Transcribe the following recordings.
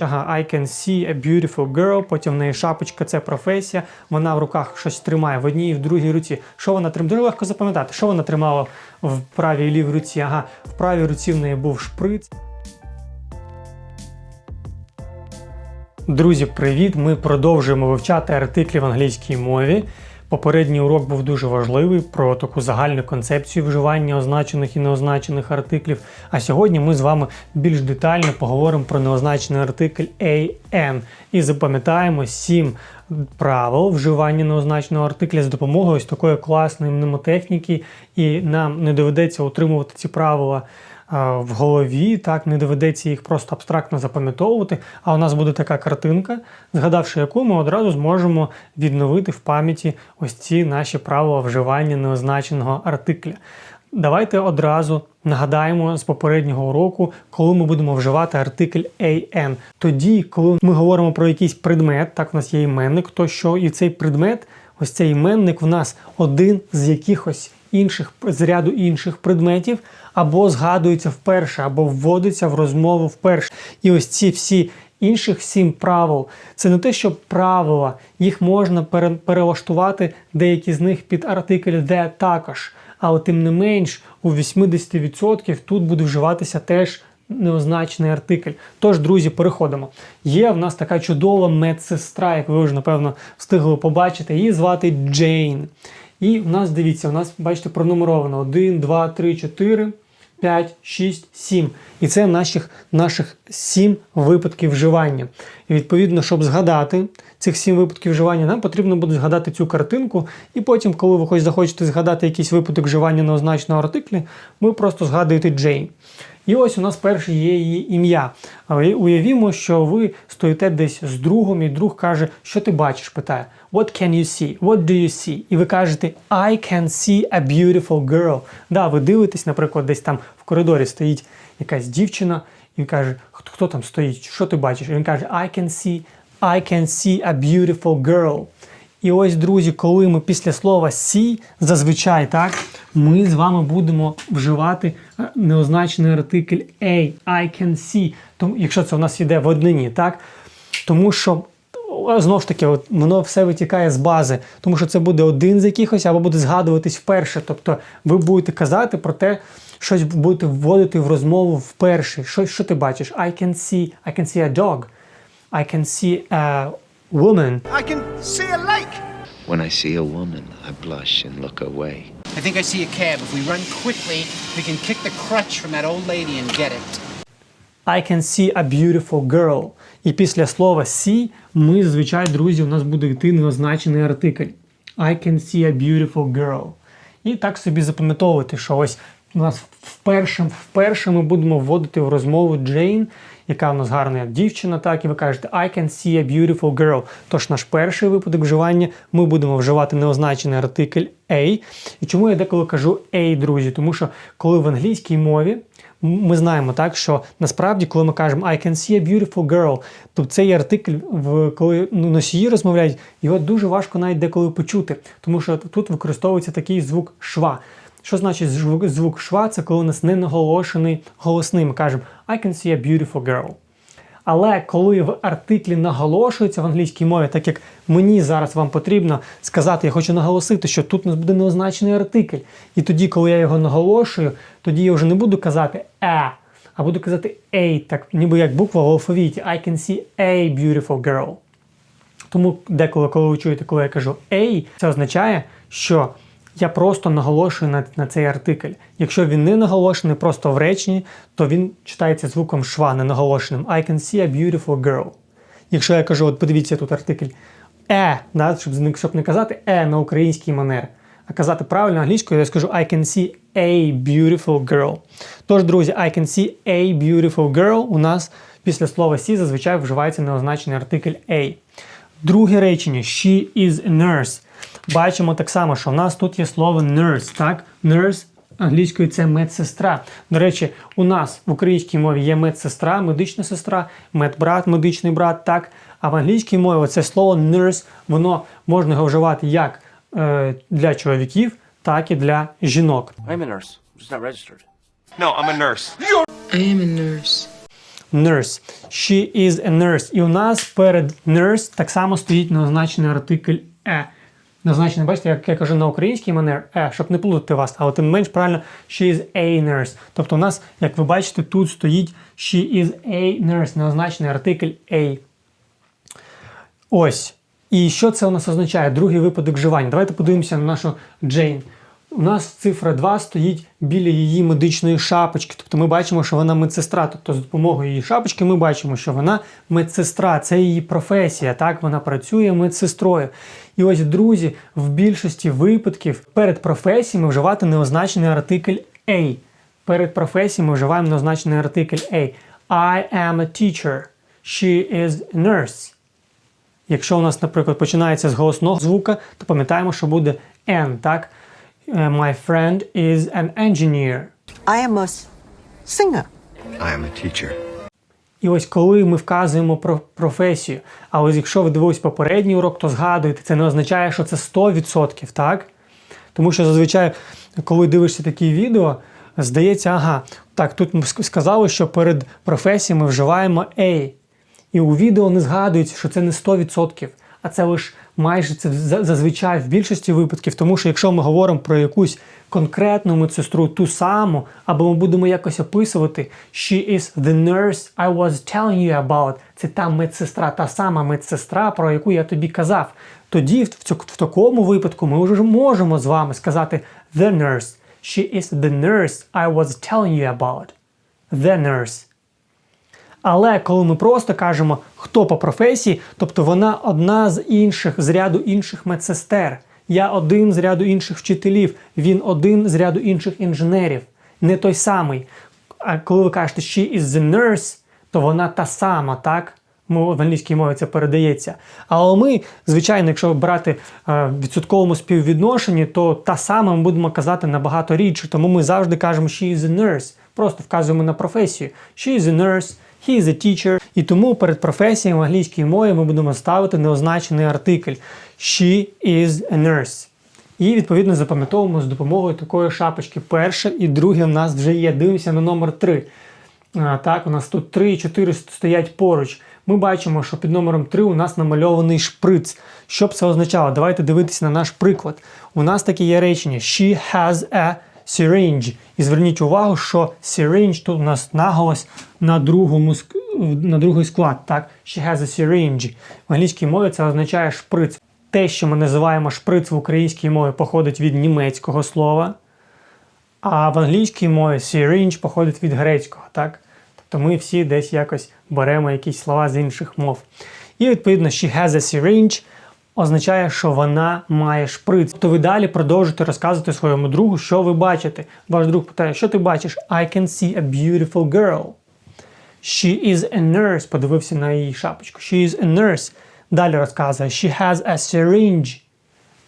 Ага, I can see a beautiful girl, потім в неї шапочка, це професія. Вона в руках щось тримає в одній і в другій руці. Що вона тримає? Дуже легко запам'ятати, що вона тримала в правій лівій руці. Ага, в правій руці в неї був шприц. Друзі, привіт! Ми продовжуємо вивчати артиклі в англійській мові. Попередній урок був дуже важливий про таку загальну концепцію вживання означених і неозначених артиклів. А сьогодні ми з вами більш детально поговоримо про неозначений артикль AN і запам'ятаємо сім правил вживання неозначеного артикля з допомогою ось такої класної мнемотехніки, і нам не доведеться утримувати ці правила в голові, так не доведеться їх просто абстрактно запам'ятовувати. А у нас буде така картинка, згадавши яку ми одразу зможемо відновити в пам'яті ось ці наші правила вживання неозначеного артикля. Давайте одразу нагадаємо з попереднього уроку, коли ми будемо вживати артикль AN. Тоді, коли ми говоримо про якийсь предмет, так в нас є іменник, то що і цей предмет, ось цей іменник в нас один з якихось інших з ряду інших предметів, або згадується вперше, або вводиться в розмову вперше. І ось ці всі інших сім правил. Це не те, що правила, їх можна пере- перелаштувати деякі з них під артикль де також. Але тим не менш, у 80% тут буде вживатися теж неозначений артикль. Тож, друзі, переходимо. Є в нас така чудова медсестра, як ви вже напевно встигли побачити. Її звати Джейн. І в нас, дивіться, у нас, бачите, пронумеровано 1, 2, 3, 4, 5, 6, 7. І це наших, наших 7 випадків вживання. І відповідно, щоб згадати цих 7 випадків вживання, нам потрібно буде згадати цю картинку. І потім, коли ви хоч захочете згадати якийсь випадок вживання на неозначеного артиклі, ви просто згадуєте Джейн. І ось у нас перше є її ім'я. Уявімо, що ви стоїте десь з другом, і друг каже, що ти бачиш? питає. What can you see? What do you see? І ви кажете, I can see a beautiful girl. Да, ви дивитесь, наприклад, десь там в коридорі стоїть якась дівчина, і каже, хто, хто там стоїть? Що ти бачиш? І він каже, I can see, I can see a beautiful girl. І ось, друзі, коли ми після слова see, зазвичай так, ми з вами будемо вживати е, неозначений артикль a, I can see, тому, якщо це у нас йде в однині, так? Тому що знову ж таки, от, воно все витікає з бази, тому що це буде один з якихось, або буде згадуватись вперше. Тобто ви будете казати про те, щось будете вводити в розмову вперше. Що, що ти бачиш? I can see, I can see a dog. I can see a woman. I can see a lake. When I see a woman, I blush and look away. I think I see a cab. If we run quickly, we can kick the crutch from that old lady and get it. I can see a beautiful girl. І після слова see ми, звичайно, друзі, у нас буде йти неозначений артикль. I can see a beautiful girl. І так собі запам'ятовувати, що ось у нас вперше, вперше ми будемо вводити в розмову Джейн, яка у нас гарна дівчина, так, і ви кажете I can see a beautiful girl. Тож наш перший випадок вживання ми будемо вживати неозначений артикль a. І чому я деколи кажу a, друзі? Тому що коли в англійській мові ми знаємо так, що насправді, коли ми кажемо I can see a beautiful girl, то цей артикль, в коли ну, носії розмовляють, його дуже важко навіть деколи почути, тому що тут використовується такий звук шва. Що значить звук, шва? Це коли у нас не наголошений голосний. Ми кажемо I can see a beautiful girl. Але коли в артиклі наголошується в англійській мові, так як мені зараз вам потрібно сказати, я хочу наголосити, що тут у нас буде неозначений артикль. І тоді, коли я його наголошую, тоді я вже не буду казати е, а буду казати a, так ніби як буква в алфавіті. I can see a beautiful girl. Тому деколи, коли ви чуєте, коли я кажу a, це означає, що я просто наголошую на, на цей артикль. Якщо він не наголошений просто в реченні, то він читається звуком шва, не наголошеним. I can see a beautiful girl. Якщо я кажу, от подивіться тут артикль е, да, щоб, щоб не казати е на український манер, а казати правильно англійською, я скажу I can see a beautiful girl. Тож, друзі, I can see a beautiful girl у нас після слова see зазвичай вживається неозначений артикль a. Друге речення she is a nurse. Бачимо так само, що в нас тут є слово nurse, так? Nurse англійською це медсестра. До речі, у нас в українській мові є медсестра, медична сестра, медбрат, медичний брат, так. А в англійській мові це слово nurse, воно можна його вживати як е, для чоловіків, так і для жінок. I'm a nurse. I'm just not registered. No, I'm a nurse. I am a nurse. nurse. She is a nurse. І у нас перед nurse так само стоїть неозначений артикль е. Неозначений, бачите, як я кажу на українській манер, е, щоб не плутати вас, але тим менш правильно she is a nurse. Тобто у нас, як ви бачите, тут стоїть she is a nurse, неозначений артикль a. Ось. І що це у нас означає? Другий випадок вживання. Давайте подивимося на нашу Джейн. У нас цифра 2 стоїть біля її медичної шапочки. Тобто ми бачимо, що вона медсестра. Тобто з допомогою її шапочки ми бачимо, що вона медсестра, це її професія. Так, вона працює медсестрою. І ось, друзі, в більшості випадків перед професіями вживати неозначений артикль A. Перед професіями вживаємо неозначений артикль A. I am a teacher. She is a nurse. Якщо у нас, наприклад, починається з голосного звука, то пам'ятаємо, що буде N, так? Е, My friend is an engineer. I am a singer. I am a teacher. І ось коли ми вказуємо про професію, а ось якщо ви дивились попередній урок, то згадуєте, це не означає, що це 100%, так? Тому що зазвичай, коли дивишся такі відео, здається, ага, так, тут ми ск- сказали, що перед професіями вживаємо A. І у відео не згадується, що це не 100%, а це лише майже це за- зазвичай в більшості випадків, тому що якщо ми говоримо про якусь конкретну медсестру, ту саму, або ми будемо якось описувати she is the nurse I was telling you about, це та медсестра, та сама медсестра, про яку я тобі казав. Тоді в, цю- в такому випадку ми вже можемо з вами сказати the nurse. She is the nurse I was telling you about. The nurse. Але коли ми просто кажемо, хто по професії, тобто вона одна з інших, з ряду інших медсестер, я один з ряду інших вчителів, він один з ряду інших інженерів, не той самий. А коли ви кажете she is the nurse, то вона та сама, так? В англійській мові це передається. Але ми, звичайно, якщо брати е, в відсотковому співвідношенні, то та сама ми будемо казати набагато рідше. Тому ми завжди кажемо she is a nurse. Просто вказуємо на професію. She is a nurse, he is a teacher. І тому перед професією в англійській мові ми будемо ставити неозначений артикль. She is a nurse. І відповідно запам'ятовуємо з допомогою такої шапочки. Перше і друге в нас вже є. Дивимося на номер 3. А, так, у нас тут 3 і 4 стоять поруч. Ми бачимо, що під номером 3 у нас намальований шприц. Що б це означало? Давайте дивитися на наш приклад. У нас таке є речення She has a syringe. І зверніть увагу, що syringe тут у нас наголос на, другому, на другий склад. Так? She has a syringe. В англійській мові це означає шприц. Те, що ми називаємо шприц в українській мові, походить від німецького слова. А в англійській мові syringe походить від грецького, так? Тобто ми всі десь якось беремо якісь слова з інших мов. І відповідно, she has a syringe означає, що вона має шприц. Тобто ви далі продовжуєте розказувати своєму другу, що ви бачите. Ваш друг питає, що ти бачиш? I can see a beautiful girl. She is a nurse. Подивився на її шапочку. She is a nurse. Далі розказує, she has a syringe.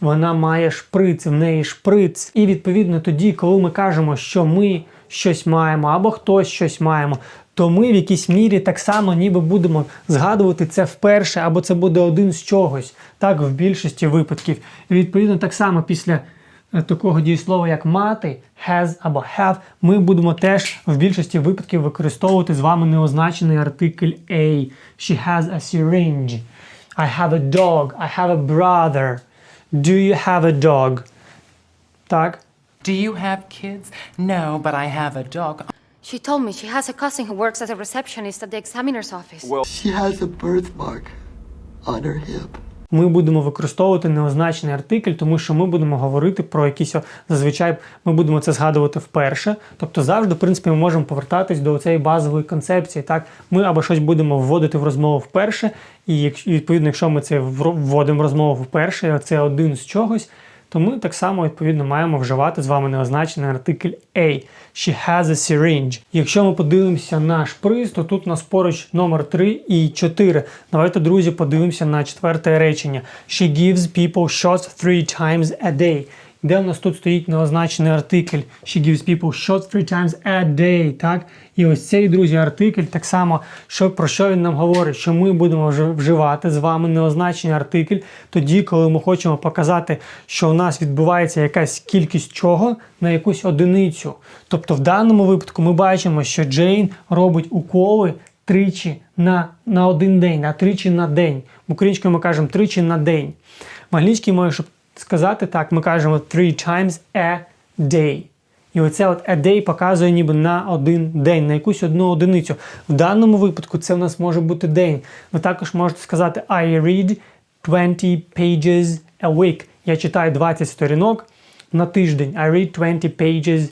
Вона має шприц, в неї шприц. І відповідно тоді, коли ми кажемо, що ми щось маємо, або хтось щось маємо, то ми в якійсь мірі так само ніби будемо згадувати це вперше, або це буде один з чогось, так в більшості випадків. І відповідно так само після е, такого дієслова, як мати, has або have, ми будемо теж в більшості випадків використовувати з вами неозначений артикль A. She has a syringe. I have a dog. I have a brother. Do you have a dog? Так. Do you have kids? No, but I have a dog. She told me she has a cousin who works as a receptionist at the examiner's office. She has a birthmark on her hip. Ми будемо використовувати неозначений артикль, тому що ми будемо говорити про якісь зазвичай ми будемо це згадувати вперше. Тобто завжди, в принципі, ми можемо повертатись до цієї базової концепції. Так, ми або щось будемо вводити в розмову вперше, і якщо відповідно, якщо ми це вводимо в розмову вперше, це один з чогось. То ми так само відповідно маємо вживати з вами неозначений артикль A. She has a syringe. Якщо ми подивимося на шприц, то тут у нас поруч номер 3 і 4. Давайте, друзі, подивимося на четверте речення. She gives people shots three times a day. Де у нас тут стоїть неозначений артикль? She gives people shots three times a day. Так? І ось цей, друзі, артикль так само, що, про що він нам говорить, що ми будемо вживати з вами неозначений артикль тоді, коли ми хочемо показати, що у нас відбувається якась кількість чого на якусь одиницю. Тобто в даному випадку ми бачимо, що Джейн робить уколи тричі на, на один день, а тричі на день. В українською ми кажемо тричі на день. В англійській мові, щоб сказати так, ми кажемо three times a day. І оце от a day показує ніби на один день, на якусь одну одиницю. В даному випадку це у нас може бути день. Ви також можете сказати I read 20 pages a week. Я читаю 20 сторінок на тиждень. I read 20 pages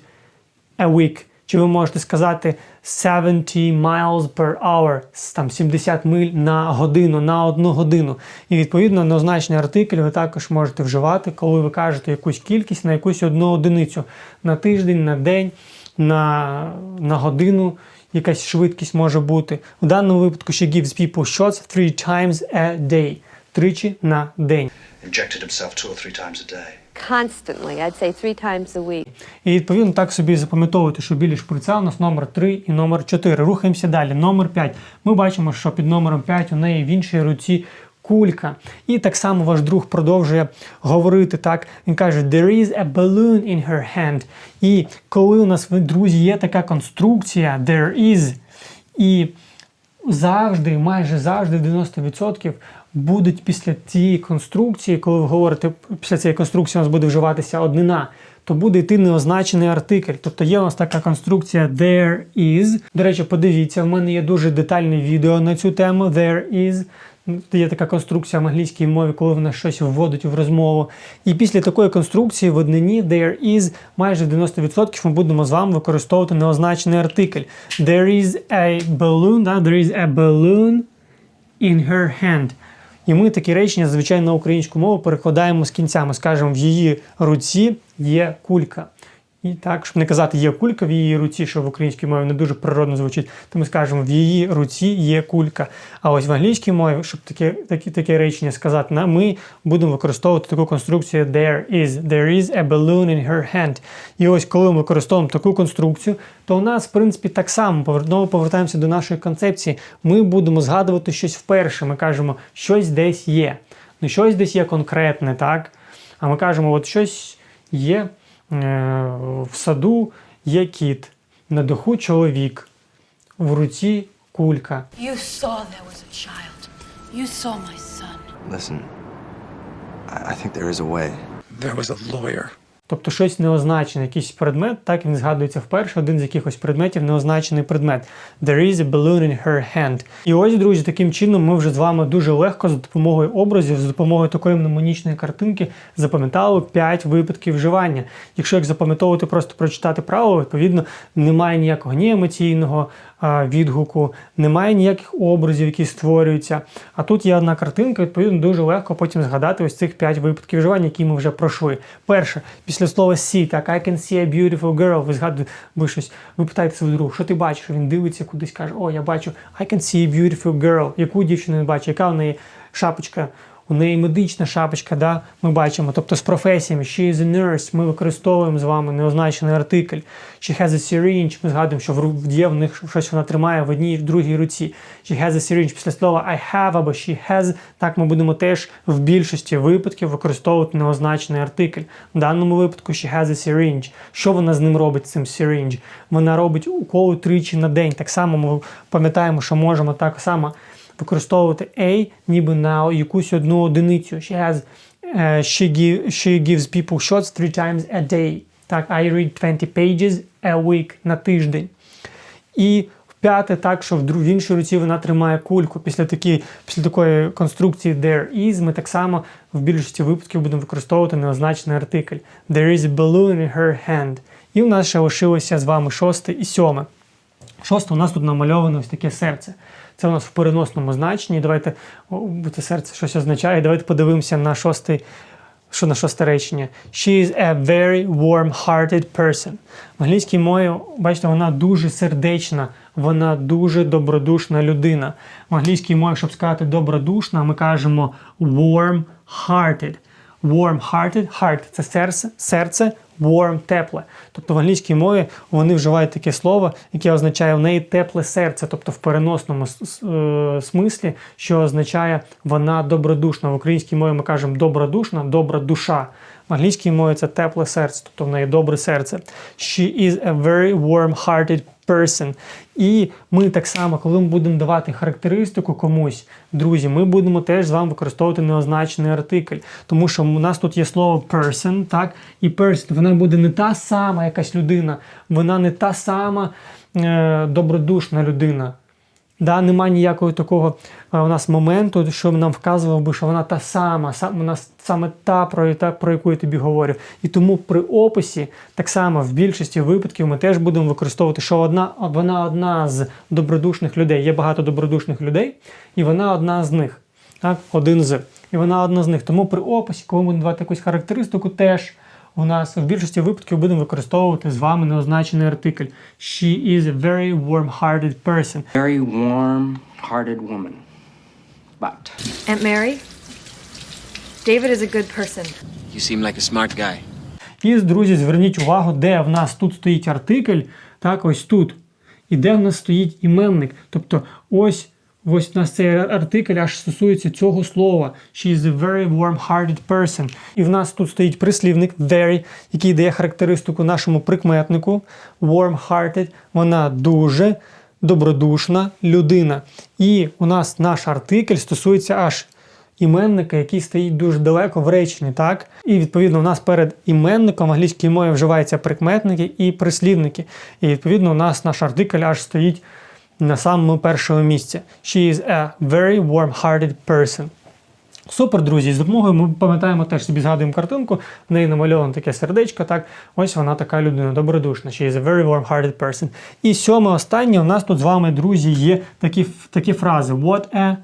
a week. Чи ви можете сказати 70 miles per hour, там 70 миль на годину, на одну годину. І відповідно неозначний артикль ви також можете вживати, коли ви кажете якусь кількість на якусь одну одиницю на тиждень, на день, на, на годину. Якась швидкість може бути. У даному випадку she gives people shots three times a day. Тричі на день. injected himself two or three times a day. Constantly, I'd say three times a week. І відповідно так собі запам'ятовуйте, що білі шприца у нас номер 3 і номер 4. Рухаємося далі. Номер 5. Ми бачимо, що під номером 5 у неї в іншій руці кулька. І так само ваш друг продовжує говорити так. Він каже: There is a balloon in her hand. І коли у нас, друзі, є така конструкція, there is, і завжди, майже завжди, 90% будуть після цієї конструкції, коли ви говорите, після цієї конструкції у нас буде вживатися однина, то буде йти неозначений артикль. Тобто є у нас така конструкція there is. До речі, подивіться, в мене є дуже детальне відео на цю тему there is. Є така конструкція в англійській мові, коли вона щось вводить в розмову. І після такої конструкції в однині there is майже 90% ми будемо з вами використовувати неозначений артикль. There is a balloon, да? there is a balloon in her hand. І ми такі речення, звичайно, на українську мову перекладаємо з кінцями. Скажемо, в її руці є кулька. І так, щоб не казати є кулька в її руці, що в українській мові не дуже природно звучить, то ми скажемо в її руці є кулька. А ось в англійській мові, щоб таке, таке, таке речення сказати, ми будемо використовувати таку конструкцію there is. There is a balloon in her hand. І ось коли ми використовуємо таку конструкцію, то у нас, в принципі, так само повер- повертаємося до нашої концепції. Ми будемо згадувати щось вперше. Ми кажемо, щось десь є. Не щось десь є конкретне, так? А ми кажемо, от щось є. Е, в саду є кіт, на даху чоловік, в руці кулька. You saw there was a child. You saw my son. Listen, I think there is a way. There was a lawyer. Тобто щось неозначене, якийсь предмет, так він згадується вперше, один з якихось предметів, неозначений предмет. There is a balloon in her hand. І ось, друзі, таким чином ми вже з вами дуже легко за допомогою образів, за допомогою такої мнемонічної картинки запам'ятали 5 випадків вживання. Якщо як запам'ятовувати, просто прочитати правило, відповідно, немає ніякого ні емоційного відгуку, немає ніяких образів, які створюються. А тут є одна картинка, відповідно, дуже легко потім згадати ось цих 5 випадків вживання, які ми вже пройшли. Перше, після слова see, так, I can see a beautiful girl, ви згадуєте, ви щось, ви питаєте свого друга, що ти бачиш? Він дивиться кудись, каже, о, я бачу, I can see a beautiful girl. Яку дівчину він бачить, яка в неї шапочка? У неї медична шапочка, да, ми бачимо. Тобто з професіями she is a nurse, ми використовуємо з вами неозначений артикль. She has a syringe, ми згадуємо, що в є в них щось вона тримає в одній в другій руці. She has a syringe. Після слова I have або she has, так ми будемо теж в більшості випадків використовувати неозначений артикль. В даному випадку she has a syringe. Що вона з ним робить, цим syringe? Вона робить уколи тричі на день. Так само ми пам'ятаємо, що можемо так само використовувати A ніби на якусь одну одиницю. She has, е, she, give, she gives people shots three times a day. Так, I read 20 pages a week на тиждень. І п'яте, так, що в, друг, в іншій руці вона тримає кульку. Після, такі, після такої конструкції there is ми так само в більшості випадків будемо використовувати неозначений артикль. There is a balloon in her hand. І у нас ще лишилося з вами шосте і сьоме. Шосте, у нас тут намальовано ось таке серце. Це у нас в переносному значенні. Давайте це серце щось означає. Давайте подивимося на шостий. Що на шосте речення? She is a very warm-hearted person. В англійській мові, бачите, вона дуже сердечна, вона дуже добродушна людина. В англійській мові, щоб сказати добродушна, ми кажемо warm-hearted. Warm-hearted, heart – це серце, серце, warm – тепле. Тобто в англійській мові вони вживають таке слово, яке означає в неї тепле серце, тобто в переносному е, смислі, що означає вона добродушна. В українській мові ми кажемо добродушна, добра душа. В англійській мові це тепле серце, тобто в неї добре серце. She is a very warm-hearted person. І ми так само, коли ми будемо давати характеристику комусь, друзі, ми будемо теж з вами використовувати неозначений артикль. Тому що у нас тут є слово person, так? І person, вона буде не та сама якась людина, вона не та сама е, добродушна людина. Да, нема ніякого такого е, у нас моменту, що нам вказував би, що вона та сама, сам, вона саме та про, та, про яку я тобі говорю. І тому при описі, так само в більшості випадків, ми теж будемо використовувати, що одна, вона одна з добродушних людей. Є багато добродушних людей, і вона одна з них. Так? Один з. І вона одна з них. Тому при описі, коли ми будемо давати якусь характеристику, теж у нас в більшості випадків будемо використовувати з вами неозначений артикль. She is a very warm-hearted person. Very warm hearted woman. But. Aunt Mary? David is a good person. You seem like a smart guy. І, друзі, зверніть увагу, де в нас тут стоїть артикль, так, ось тут. І де в нас стоїть іменник. Тобто ось, ось у нас цей артикль аж стосується цього слова. She is a very warm-hearted person. І в нас тут стоїть прислівник very, який дає характеристику нашому прикметнику. Warm-hearted. Вона дуже добродушна людина. І у нас наш артикль стосується аж іменника, який стоїть дуже далеко в реченні, так? І відповідно у нас перед іменником в англійській мові вживаються прикметники і прислівники. І відповідно у нас наш артикль аж стоїть на самому першому місці. She is a very warm-hearted person. Супер, друзі, з допомогою ми пам'ятаємо теж собі згадуємо картинку, в неї намальовано таке сердечко, так, ось вона така людина, добродушна. She is a very warm-hearted person. І сьоме останнє, у нас тут з вами, друзі, є такі, такі фрази. What a,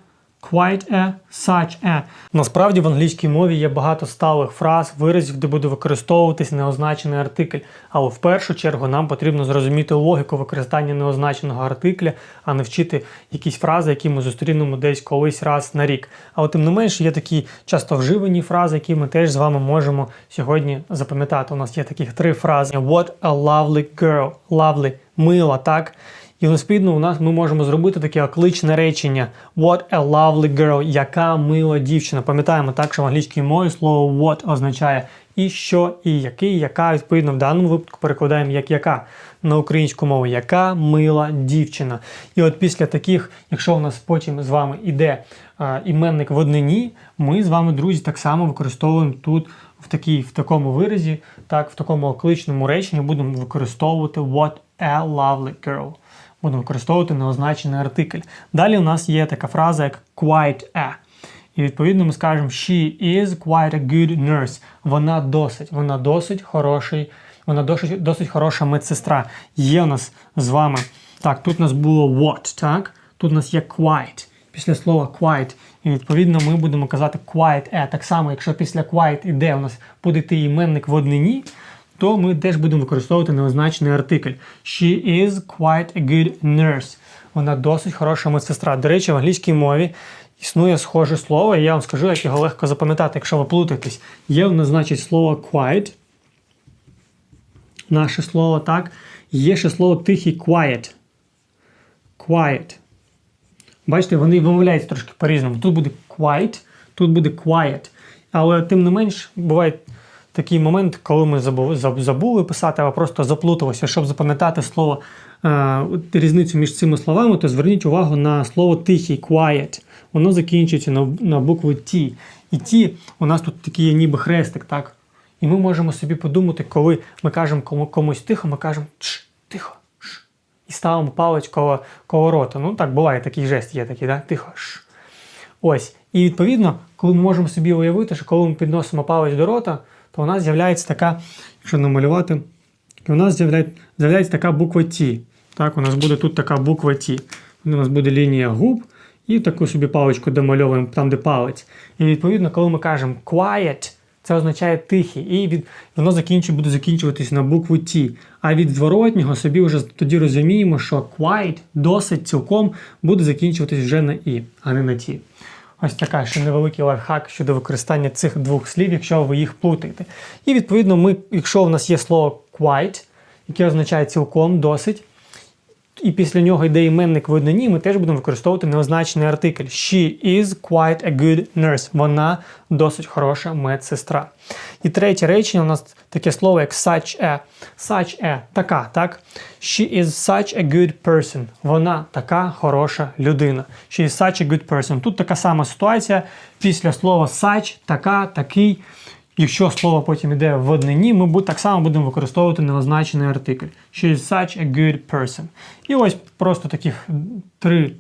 quite a, such a. Насправді в англійській мові є багато сталих фраз, виразів, де буде використовуватись неозначений артикль. Але в першу чергу нам потрібно зрозуміти логіку використання неозначеного артикля, а не вчити якісь фрази, які ми зустрінемо десь колись раз на рік. Але тим не менш є такі часто вживані фрази, які ми теж з вами можемо сьогодні запам'ятати. У нас є таких три фрази: What a lovely girl, lovely, мила, так? І відповідно у нас ми можемо зробити таке окличне речення What a lovely girl, яка мила дівчина. Пам'ятаємо так, що в англійській мові слово what означає і що, і який, яка. Відповідно, в даному випадку перекладаємо як яка на українську мову, яка мила дівчина. І от після таких, якщо у нас потім з вами іде а, іменник в однині, ми з вами, друзі, так само використовуємо тут в, такій, в такому виразі, так, в такому окличному реченні будемо використовувати what a lovely girl будемо використовувати неозначений артикль. Далі у нас є така фраза, як quite a. І відповідно ми скажемо she is quite a good nurse. Вона досить, вона досить хороший, вона досить, досить хороша медсестра. Є у нас з вами. Так, тут у нас було what, так? Тут у нас є quite. Після слова quite. І відповідно ми будемо казати quite a. Так само, якщо після quite іде у нас буде іменник в однині, то ми теж будемо використовувати неозначений артикль. She is quite a good nurse. Вона досить хороша медсестра. До речі, в англійській мові існує схоже слово, і я вам скажу, як його легко запам'ятати, якщо ви плутаєтесь. Є в нас, значить, слово quiet. Наше слово так. Є ще слово тихий quiet. Quiet. Бачите, вони вимовляються трошки по-різному. Тут буде quiet, тут буде quiet. Але тим не менш, буває такий момент, коли ми забули, писати, або просто заплуталися. Щоб запам'ятати слово е, різницю між цими словами, то зверніть увагу на слово тихий, quiet. Воно закінчується на, на букву T. І T у нас тут такий ніби хрестик, так? І ми можемо собі подумати, коли ми кажемо кому, комусь тихо, ми кажемо Чш, тихо. Ш. І ставимо палець коло, коло рота. Ну так буває, такий жест є такий, да? тихо. Ш. Ось. І відповідно, коли ми можемо собі уявити, що коли ми підносимо палець до рота, то у нас з'являється така, якщо намалювати, у нас з'являється, така буква Т. Так, у нас буде тут така буква Т. У нас буде лінія губ, і таку собі паличку домальовуємо там, де палець. І відповідно, коли ми кажемо quiet, це означає тихий, і від, воно закінчу, буде закінчуватись на букву Т. А від зворотнього собі вже тоді розуміємо, що quiet досить цілком буде закінчуватись вже на І, а не на Т. Ось така ще невеликий лайфхак щодо використання цих двох слів, якщо ви їх плутаєте. І відповідно, ми, якщо у нас є слово quite, яке означає цілком, досить, і після нього йде іменник в однині, ми теж будемо використовувати неозначений артикль. She is quite a good nurse. Вона досить хороша медсестра. І третє речення у нас таке слово, як such a. Such a – така, так? She is such a good person. Вона така хороша людина. She is such a good person. Тут така сама ситуація. Після слова such, така, такий. Якщо слово потім йде в однині, ми так само будемо використовувати неозначений артикль. She is such a good person. І ось просто таких три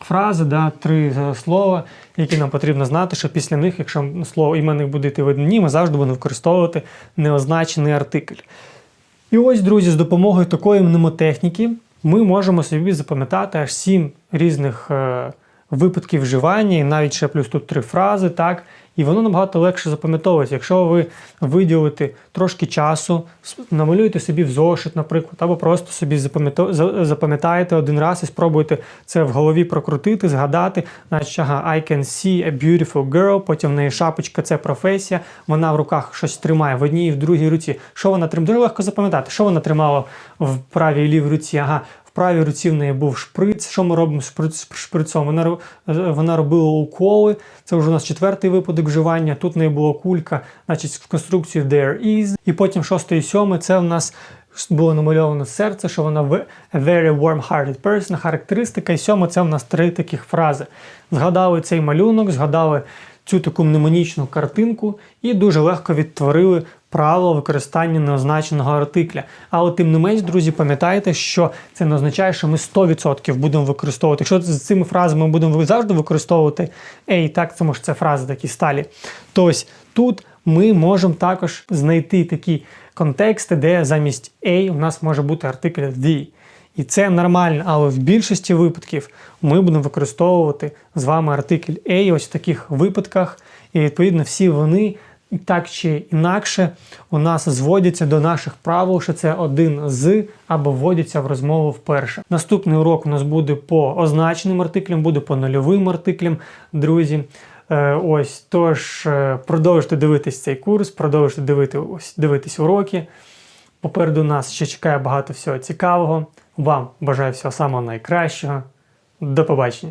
фрази, да, три е, слова, які нам потрібно знати, що після них, якщо слово іменник буде йти в однині, ми завжди будемо використовувати неозначений артикль. І ось, друзі, з допомогою такої мнемотехніки ми можемо собі запам'ятати аж сім різних е, випадків вживання, і навіть ще плюс тут три фрази, так. І воно набагато легше запам'ятовується. Якщо ви виділите трошки часу, намалюєте собі в зошит, наприклад, або просто собі запам'ятаєте один раз і спробуєте це в голові прокрутити, згадати, значить, ага, I can see a beautiful girl, потім в неї шапочка, це професія, вона в руках щось тримає в одній і в другій руці. Що вона тримає? Дуже легко запам'ятати, що вона тримала в правій і лівій руці. Ага, в правій руці в неї був шприц. Що ми робимо з шприц- шприцом? Вона, е, вона робила уколи. Це вже у нас четвертий випадок вживання. Тут в неї була кулька, значить, в конструкції there is. І потім шостий і сьомий це в нас було намальовано серце, що вона a very warm-hearted person, характеристика. І сьоме це в нас три таких фрази. Згадали цей малюнок, згадали цю таку мнемонічну картинку і дуже легко відтворили правило використання неозначеного артикля. Але тим не менш, друзі, пам'ятайте, що це не означає, що ми 100% будемо використовувати. Якщо з цими фразами ми будемо завжди використовувати ей, так, це може це фрази такі сталі. То ось тут ми можемо також знайти такі контексти, де замість A у нас може бути артикль the. І це нормально, але в більшості випадків ми будемо використовувати з вами артикль A ось в таких випадках. І відповідно всі вони і так чи інакше у нас зводяться до наших правил, що це один з або вводяться в розмову вперше. Наступний урок у нас буде по означеним артиклям, буде по нульовим артиклям, друзі. Е, Ось тож е, продовжуйте дивитись цей курс, продовжуйте дивити, ось, дивитись уроки. Попереду нас ще чекає багато всього цікавого. Вам бажаю всього самого найкращого. До побачення!